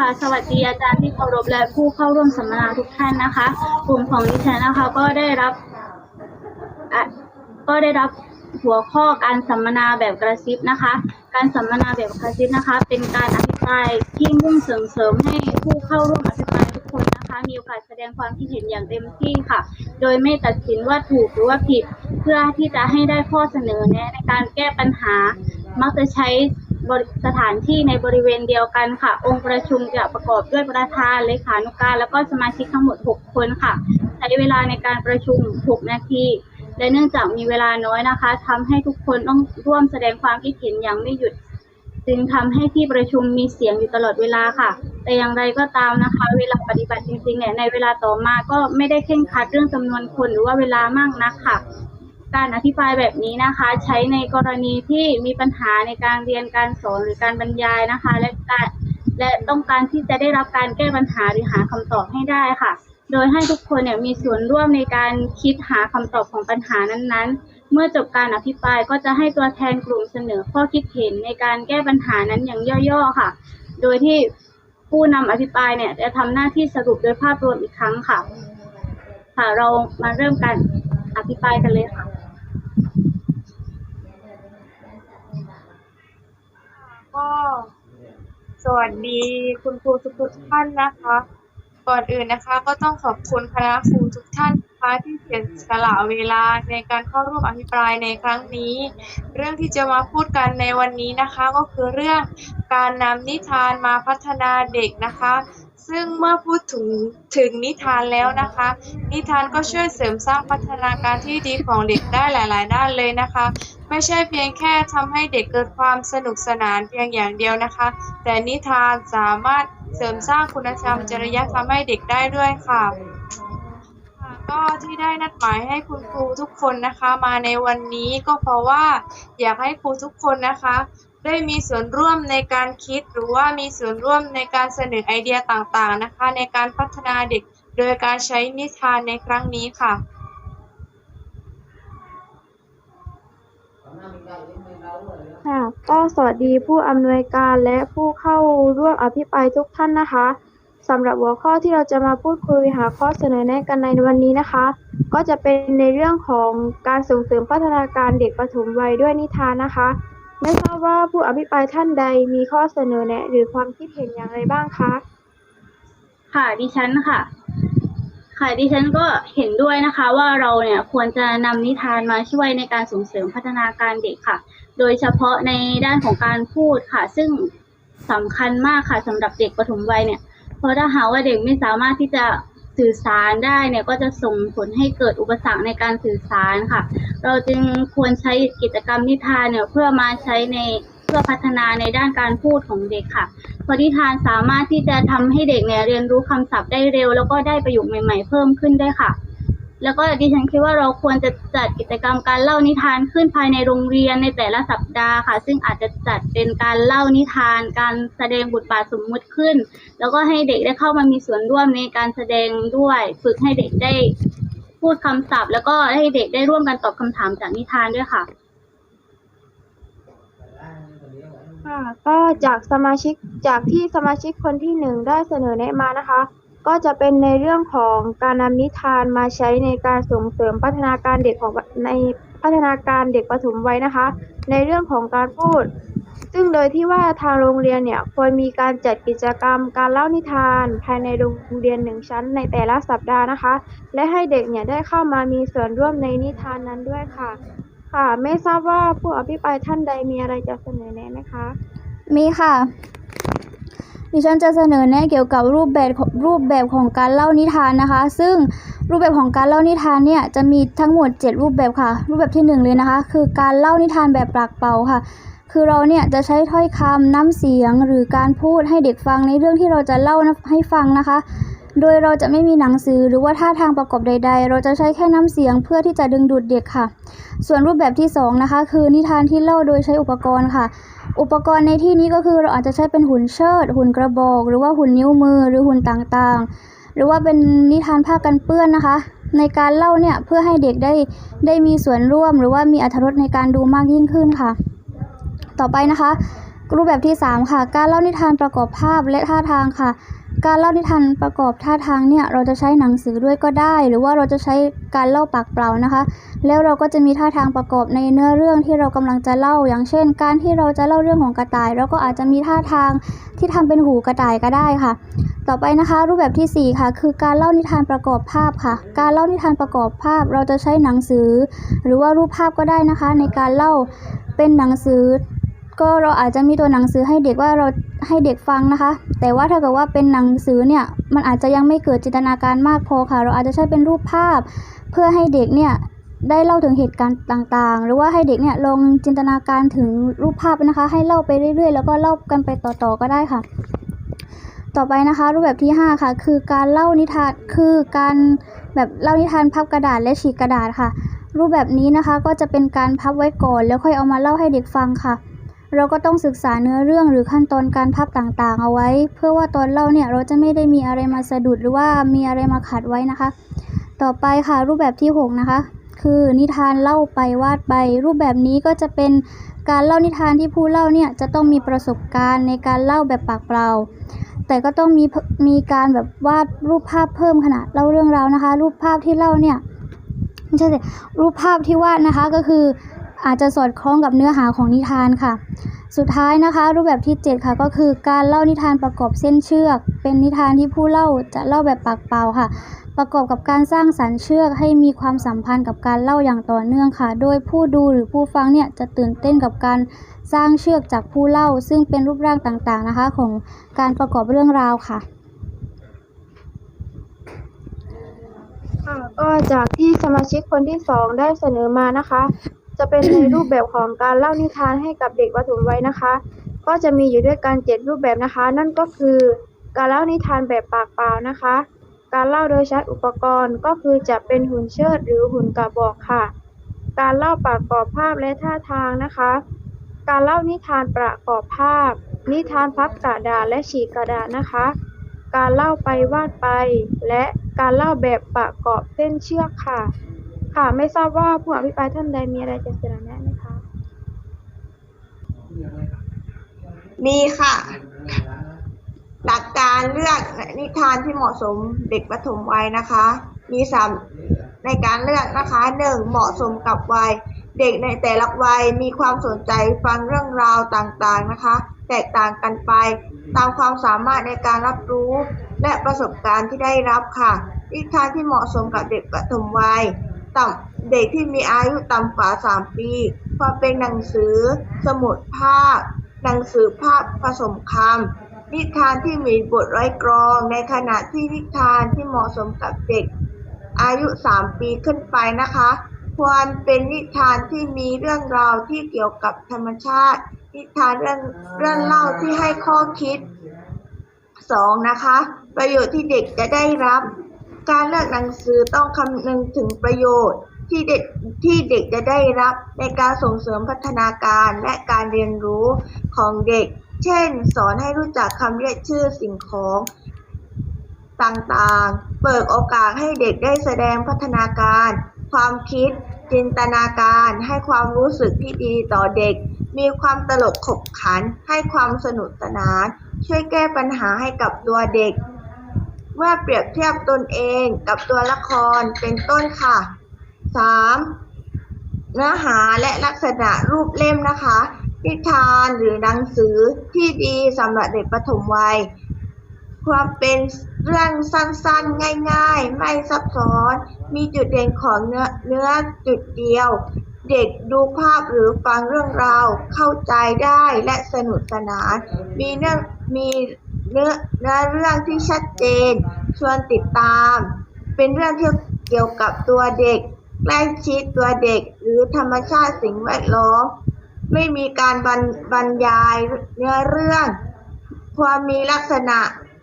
ค่ะ สวัสดีอาจารย์ที่เคารพและผู้เข้าร่วมสัมมนาทุกท่านนะคะ กลุ่มของดิฉันนะคะก็ได้รับก็ได้รับหัวข้อการสัมมนาแบบกระซิบนะคะ การสัมมนาแบบกระซิบนะคะ เป็นการอภิปรายที่มุ่งเสริมเสริมให้ผู้เข้าร่วมอภิปรายทุกคนนะคะ มีโอกาสแสดงความคิดเห็นอย่างเต็มที่ค่ะ โดยไม่ตัดสินว่าถูกหรือว่าผิด เพื่อที่จะให้ได้ข้อเสนอแนะในการแก้ปัญหา มักจะใช้ สถานที่ในบริเวณเดียวกันค่ะ องค์ประชุมจะประกอบด้วยประธานเลขานุการ แล้วก็สมาชิกทั้งหมด 6 คนค่ะ ใช้เวลาในการประชุม 6 นาที และเนื่องจากมีเวลาน้อยนะคะทำให้ทุกคนต้องร่วมแสดงความคิดเห็นอย่างไม่หยุด จึงทำให้ที่ประชุมมีเสียงอยู่ตลอดเวลาค่ะ แต่อย่างไรก็ตามนะคะ เวลาปฏิบัติจริงๆเนี่ยในเวลาต่อมาก็ไม่ได้เคร่งครัดเรื่องจำนวนคนหรือว่าเวลามากนักค่ะ การอธิบายแบบนี้นะคะ ใช้ในกรณีที่มีปัญหาในการเรียนการสอนหรือการบรรยายนะคะ และการและต้องการที่จะได้รับการแก้ปัญหาหรือหาคำตอบให้ได้ค่ะ โดยให้ทุกคนเนี่ยมีส่วนร่วมในการคิดหาคำตอบของปัญหานั้นๆ เมื่อจบการอภิปรายก็จะให้ตัวแทนกลุ่มเสนอข้อคิดเห็นในการแก้ปัญหานั้นอย่างย่อๆค่ะ โดยที่ผู้นำอภิปรายเนี่ยจะทำหน้าที่สรุปโดยภาพรวมอีกครั้งค่ะ ค่ะเรามาเริ่มการอภิปรายกันเลยค่ะ ก็สวัสดีคุณครูทุกๆท่านนะคะ ก่อนอื่นนะคะ ก็ต้องขอบคุณคณะครูทุกท่าน คะที่เสียสละเวลาในการเข้าร่วมอภิปรายในครั้งนี้ เรื่องที่จะมาพูดกันในวันนี้นะคะก็คือเรื่องการนำนิทานมาพัฒนาเด็กนะคะ ซึ่งเมื่อพูดถึงถึงนิทานแล้วนะคะ นิทานก็ช่วยเสริมสร้างพัฒนาการที่ดีของเด็กได้หลาย ๆ ด้านเลยนะคะ ไม่ใช่เพียงแค่ทำให้เด็กเกิดความสนุกสนานเพียงอย่างเดียวนะคะ แต่นิทานสามารถเสริมสร้างคุณธรรมจริยธรรมให้เด็กได้ด้วยค่ะค่ะ ก็ที่ได้นัดหมายให้คุณครูทุกคนนะคะ มาในวันนี้ก็เพราะว่าอยากให้ครูทุกคนนะคะ ได้มีส่วนร่วมในการคิดหรือว่ามีส่วนร่วมในการเสนอไอเดียต่างๆนะคะ ในการพัฒนาเด็กโดยการใช้นิทานในครั้งนี้ค่ะ ค่ะก็สวัสดีผู้อำนวยการและผู้เข้าร่วมอภิปรายทุกท่านนะคะ สำหรับหัวข้อที่เราจะมาพูดคุยหาข้อเสนอแนะกันในวันนี้นะคะ ก็จะเป็นในเรื่องของการส่งเสริมพัฒนาการเด็กปฐมวัยด้วยนิทานนะคะ ไม่ทราบว่าผู้อภิปรายท่านใดมีข้อเสนอแนะ หรือความคิดเห็นอย่างไรบ้างคะค่ะดิฉันค่ะ ค่ะดิฉันก็เห็นด้วยนะคะว่าเราเนี่ยควรจะนำนิทานมาช่วยในการส่งเสริมพัฒนาการเด็กค่ะ โดยเฉพาะในด้านของการพูดค่ะ ซึ่งสำคัญมากค่ะสำหรับเด็กปฐมวัยเนี่ย เพราะถ้าหากว่าเด็กไม่สามารถที่จะสื่อสารได้เนี่ยก็จะส่งผลให้เกิดอุปสรรคในการสื่อสารค่ะ เราจึงควรใช้กิจกรรมนิทานเนี่ยเพื่อมาใช้ในเพื่อพัฒนาในด้านการพูดของเด็กค่ะเพราะนิทานสามารถที่จะทำให้เด็กเนี่ยเรียนรู้คำศัพท์ได้เร็ว แล้วก็ได้ประโยคใหม่ ๆ เพิ่มขึ้นได้ค่ะ แล้วก็ดิฉันคิดว่าเราควรจะจัดกิจกรรมการเล่านิทานขึ้นภายในโรงเรียนในแต่ละสัปดาห์ค่ะ ซึ่งอาจจะจัดเป็นการเล่านิทาน การแสดงบทบาทสมมุติขึ้น แล้วก็ให้เด็กได้เข้ามามีส่วนร่วมในการแสดงด้วย ฝึกให้เด็กได้พูดคำศัพท์ แล้วก็ให้เด็กได้ร่วมกันตอบคำถามจากนิทานด้วยค่ะ ค่ะก็จากสมาชิกจากที่สมาชิกคนที่หนึ่งได้เสนอแนะมานะคะ ก็จะเป็นในเรื่องของการนำนิทานมาใช้ในการส่งเสริมพัฒนาการเด็กของในพัฒนาการเด็กปฐมวัยนะคะ ในเรื่องของการพูด ซึ่งโดยที่ว่าทางโรงเรียนเนี่ยควรมีการจัดกิจกรรมการเล่านิทาน ภายในโรงเรียนหนึ่งชั้นในแต่ละสัปดาห์นะคะ และให้เด็กเนี่ยได้เข้ามามีส่วนร่วมในนิทานนั้นด้วยค่ะ ค่ะ ไม่ทราบว่าผู้อภิปรายท่านใดมีอะไรจะเสนอแนะไหมคะ มีค่ะ ดิฉันจะเสนอแนะเกี่ยวกับรูปแบบของรูปแบบของการเล่านิทานนะคะ ซึ่งรูปแบบของการเล่านิทานเนี่ยจะมีทั้งหมด 7 รูปแบบค่ะ รูปแบบที่ 1 เลยนะคะ คือการเล่านิทานแบบปากเปล่าค่ะ คือเราเนี่ยจะใช้ถ้อยคำน้ำเสียงหรือการพูดให้เด็กฟังในเรื่องที่เราจะเล่าให้ฟังนะคะ โดยเราจะไม่มีหนังสือหรือว่าท่าทางประกอบใด ๆ เราจะใช้แค่น้ำเสียงเพื่อที่จะดึงดูดเด็กค่ะ ส่วนรูปแบบที่สองนะคะคือนิทานที่เล่าโดยใช้อุปกรณ์ค่ะ อุปกรณ์ในที่นี้ก็คือเราอาจจะใช้เป็นหุ่นเชิด หุ่นกระบอก หรือว่าหุ่นนิ้วมือหรือหุ่นต่างๆ หรือว่าเป็นนิทานผ้ากันเปื้อนนะคะ ในการเล่าเนี่ยเพื่อให้เด็กได้ได้มีส่วนร่วม หรือว่ามีอรรถรสในการดูมากยิ่งขึ้นค่ะ ต่อไปนะคะ รูปแบบที่ 3 ค่ะ การเล่านิทานประกอบภาพและท่าทางค่ะ การเล่านิทานประกอบท่าทางเนี่ยเราจะใช้หนังสือด้วยก็ได้ หรือว่าเราจะใช้การเล่าปากเปล่านะคะ แล้วเราก็จะมีท่าทางประกอบในเนื้อเรื่องที่เรากำลังจะเล่า อย่างเช่น การที่เราจะเล่าเรื่องของกระต่ายเราก็อาจจะมีท่าทางที่ทำเป็นหูกระต่ายก็ได้ค่ะ ต่อไปนะคะ รูปแบบที่ 4 ค่ะ คือการเล่านิทานประกอบภาพค่ะ การเล่านิทานประกอบภาพ เราจะใช้หนังสือ หรือว่ารูปภาพก็ได้นะคะ ในการเล่าเป็นหนังสือ ก็เราอาจจะมีตัวหนังสือให้เด็กว่าเราให้เด็กฟังนะคะ แต่ว่าถ้าเกิดว่าเป็นหนังสือเนี่ยมันอาจจะยังไม่เกิดจินตนาการมากพอค่ะ เราอาจจะใช้เป็นรูปภาพ เพื่อให้เด็กเนี่ยได้เล่าถึงเหตุการณ์ต่างๆ หรือว่าให้เด็กเนี่ยลองจินตนาการถึงรูปภาพนะคะ ให้เล่าไปเรื่อยๆ แล้วก็เล่ากันไปต่อๆก็ได้ค่ะ ต่อไปนะคะ รูปแบบที่ 5 ค่ะ คือการเล่านิทานคือการแบบเล่านิทานพับกระดาษและฉีกกระดาษค่ะ รูปแบบนี้นะคะก็จะเป็นการพับไว้ก่อน แล้วค่อยเอามาเล่าให้เด็กฟังค่ะ เราก็ต้องศึกษาเนื้อเรื่องหรือขั้นตอนการพับต่างๆ เอาไว้ เพื่อว่าตอนเล่าเนี่ยเราจะไม่ได้มีอะไรมาสะดุดหรือว่ามีอะไรมาขัดไว้นะคะ ต่อไปค่ะรูปแบบที่ 6 นะคะ คือนิทานเล่าไปวาดไป รูปแบบนี้ก็จะเป็นการเล่านิทานที่ผู้เล่าเนี่ยจะต้องมีประสบการณ์ในการเล่าแบบปากเปล่า แต่ก็ต้องมีมีการแบบวาดรูปภาพเพิ่มขณะเล่าเรื่องราวนะคะ รูปภาพที่เล่าเนี่ยไม่ใช่สิรูปภาพที่วาดนะคะก็คือ อาจจะสอดคล้องกับเนื้อหาของนิทานค่ะ สุดท้ายนะคะ รูปแบบที่ 7 ค่ะก็คือการเล่านิทานประกอบเส้นเชือก เป็นนิทานที่ผู้เล่าจะเล่าแบบปากเปล่าค่ะ ประกอบกับการสร้างสรรค์เชือกให้มีความสัมพันธ์กับการเล่าอย่างต่อเนื่องค่ะ โดยผู้ดูหรือผู้ฟังเนี่ยจะตื่นเต้นกับการสร้างเชือกจากผู้เล่า ซึ่งเป็นรูปร่างต่างๆนะคะ ของการประกอบเรื่องราวค่ะค่ะก็จากที่สมาชิกคนที่สองได้เสนอมานะคะ จะเป็นในรูปแบบของการเล่านิทานให้กับเด็กประถมวัยนะคะ ก็จะมีอยู่ด้วยกันเจ็ดรูปแบบนะคะ นั่นก็คือการเล่านิทานแบบปากเปล่านะคะ การเล่าโดยใช้อุปกรณ์ก็คือจะเป็นหุ่นเชิดหรือหุ่นกระบอกค่ะ การเล่าประกอบภาพและท่าทางนะคะ การเล่านิทานประกอบภาพ นิทานพับกระดาษและฉีกกระดาษนะคะ การเล่าไปวาดไป และการเล่าแบบประกอบเส้นเชือกค่ะ ค่ะ ไม่ทราบว่าผู้อภิปรายท่านใดมีอะไรจะเสนอแนะไหมคะ มีค่ะ หลักการเลือกนิทานที่เหมาะสมเด็กประถมวัยนะคะ มีสามในการเลือกนะคะหนึ่งเหมาะสมกับวัย เด็กในแต่ละวัยมีความสนใจฟังเรื่องราวต่างๆนะคะ แตกต่างกันไป ตามความสามารถในการรับรู้และประสบการณ์ที่ได้รับค่ะนิทานที่เหมาะสมกับเด็กประถมวัย ต่ำเด็กที่มีอายุต่ำกว่า3 ปีความเป็นหนังสือ สมุดภาพ หนังสือภาพผสมคำนิทานที่มีบทร้อยกรอง ในขณะที่นิทานที่เหมาะสมกับเด็ก อายุ 3 ปีขึ้นไปนะคะ ควรเป็นนิทานที่มีเรื่องราวที่เกี่ยวกับธรรมชาติ นิทานเรื่องเรื่องเล่าที่ให้ข้อคิดสองนะคะ ประโยชน์ที่เด็กจะได้รับ การเลือกหนังสือต้องคำนึงถึงประโยชน์ ที่เด็กที่เด็กจะได้รับในการส่งเสริมพัฒนาการและการเรียนรู้ของเด็ก เช่น สอนให้รู้จักคำเรียกชื่อสิ่งของต่างๆ เปิดโอกาสให้เด็กได้แสดงพัฒนาการ ความคิด จินตนาการ ให้ความรู้สึกที่ดีต่อเด็ก มีความตลกขบขัน ให้ความสนุกสนาน ช่วยแก้ปัญหาให้กับตัวเด็ก เมื่อเปรียบเทียบตนเองกับตัวละครเป็นต้นค่ะ 3. เนื้อหาและลักษณะรูปเล่มนะคะนิทานหรือหนังสือที่ดีสำหรับเด็กประถมวัย ความเป็นเรื่องสั้นๆ ง่ายๆ ไม่ซับซ้อน มีจุดเด่นของเนื้อเนื้อจุดเดียว เด็กดูภาพหรือฟังเรื่องราว เข้าใจได้และสนุกสนาน มีเรื่องมี เนื้อเนื้อเรื่องที่ชัดเจน ชวนติดตาม เป็นเรื่องที่เกี่ยวกับตัวเด็กใกล้ชิดตัวเด็กหรือธรรมชาติสิ่งแวดล้อม ไม่มีการบรรบรรยายเนื้อเรื่อง ความมีลักษณะ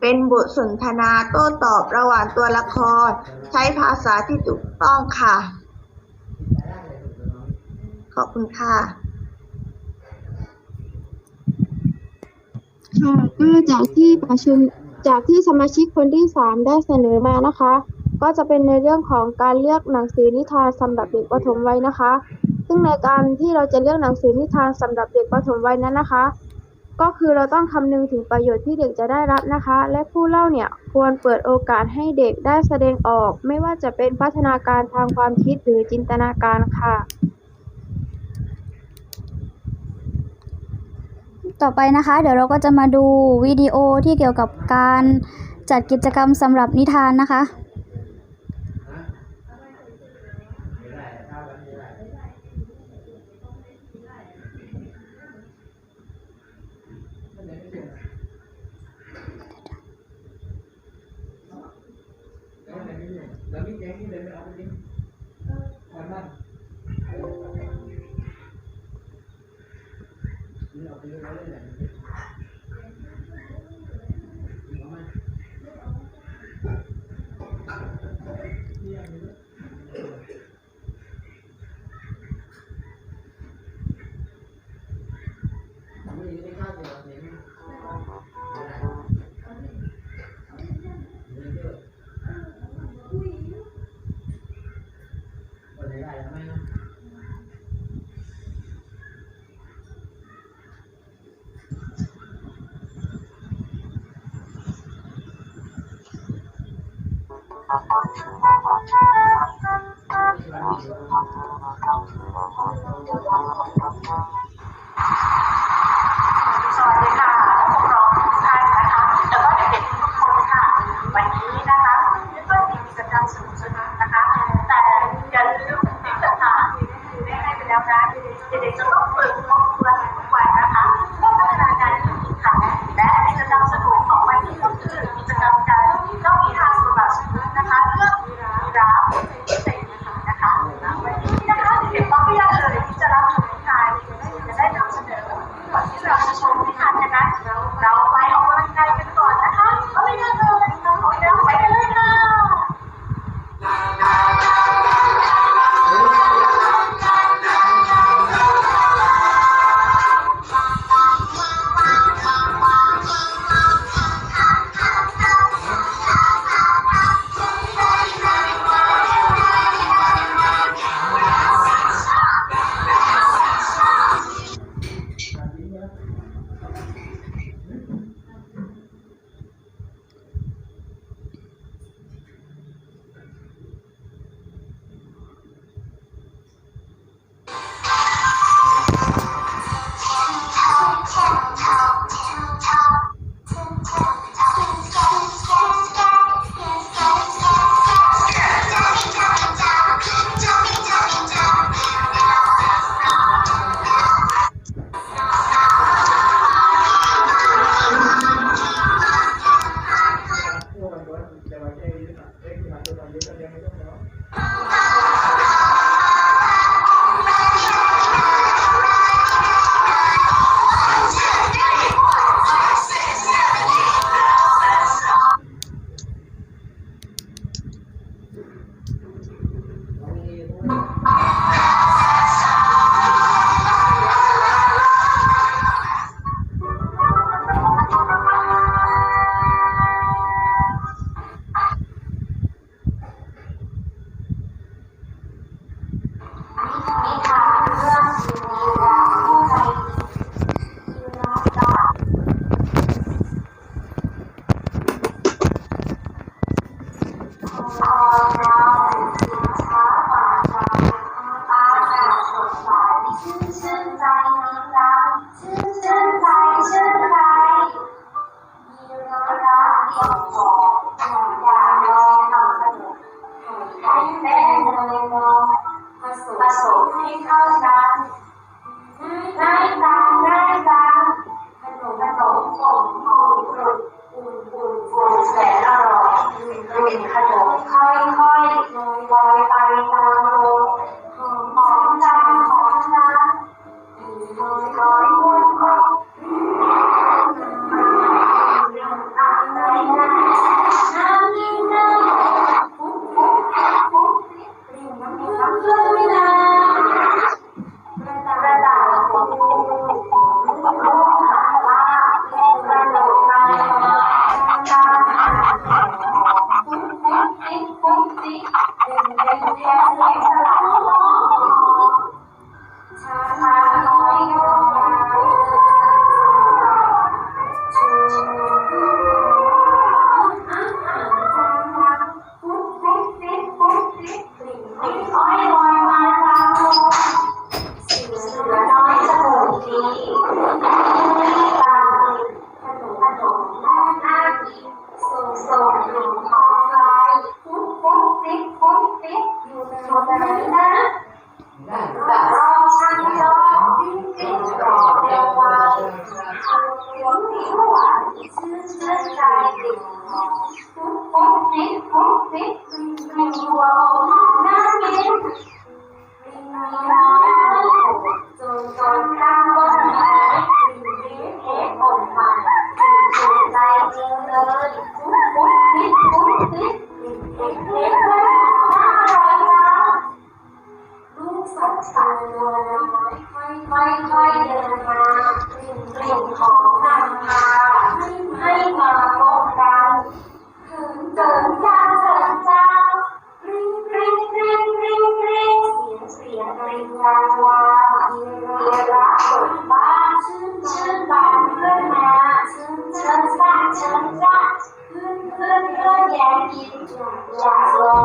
เป็นบทสนทนาโต้ตอบระหว่างตัวละคร ใช้ภาษาที่ถูกต้องค่ะ ขอบคุณค่ะ ค่ะก็จากที่ประชุมจากที่สมาชิกคนที่สามได้เสนอมานะคะ ก็จะเป็นในเรื่องของการเลือกหนังสือนิทานสำหรับเด็กประถมวัยนะคะ ซึ่งในการที่เราจะเลือกหนังสือนิทานสำหรับเด็กประถมวัยนั้นนะคะ ก็คือเราต้องคำนึงถึงประโยชน์ที่เด็กจะได้รับนะคะ และผู้เล่าเนี่ยควรเปิดโอกาสให้เด็กได้แสดงออก ไม่ว่าจะเป็นพัฒนาการทางความคิดหรือจินตนาการค่ะ ต่อไปนะคะ เดี๋ยวเราก็จะมาดูวิดีโอที่เกี่ยวกับการจัดกิจกรรมสำหรับนิทานนะคะ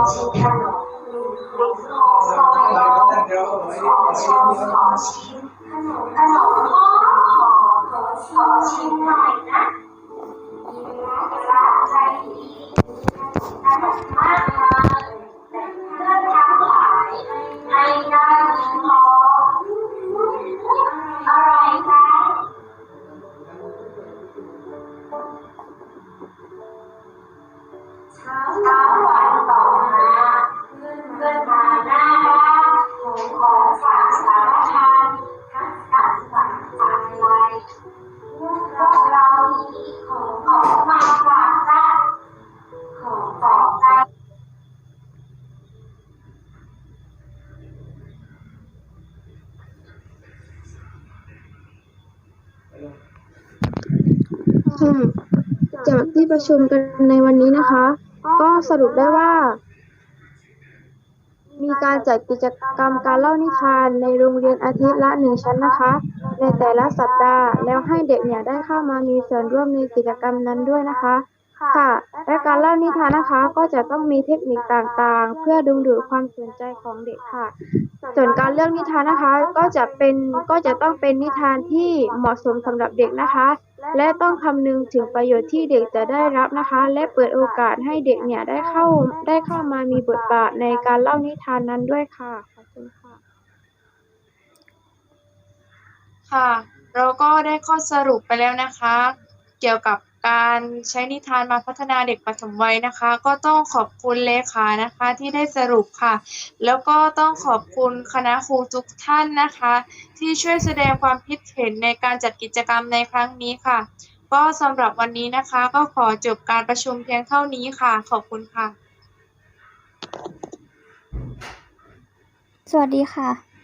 นแล้วละใจดีขนมมากมายแต่เพื่อน ที่ประชุมกันในวันนี้นะคะ ก็สรุปได้ว่า มีการจัดกิจกรรมการเล่านิทานในโรงเรียนอาทิตย์ละหนึ่งชั้นนะคะ ในแต่ละสัปดาห์ แล้วให้เด็กเนี่ยได้เข้ามามีส่วนร่วมในกิจกรรมนั้นด้วยนะคะ ค่ะ และการเล่านิทานนะคะก็จะต้องมีเทคนิคต่างๆ เพื่อดึงดูดความสนใจของเด็กค่ะ ส่วนการเลือกนิทานนะคะก็จะเป็นก็จะต้องเป็นนิทานที่เหมาะสมสำหรับเด็กนะคะ และต้องคำนึงถึงประโยชน์ที่เด็กจะได้รับนะคะ และเปิดโอกาสให้เด็กเนี่ยได้เข้าได้เข้ามามีบทบาทในการเล่านิทานนั้นด้วยค่ะขอบคุณค่ะค่ะ เราก็ได้ข้อสรุปไปแล้วนะคะ เกี่ยวกับ การใช้นิทานมาพัฒนาเด็กปฐมวัยนะคะ ก็ต้องขอบคุณเลขานะคะที่ได้สรุปค่ะ แล้วก็ต้องขอบคุณคณะครูทุกท่านนะคะ ที่ช่วยแสดงความคิดเห็นในการจัดกิจกรรมในครั้งนี้ค่ะ ก็สำหรับวันนี้นะคะ ก็ขอจบการประชุมเพียงเท่านี้ค่ะ ขอบคุณค่ะ สวัสดีค่ะ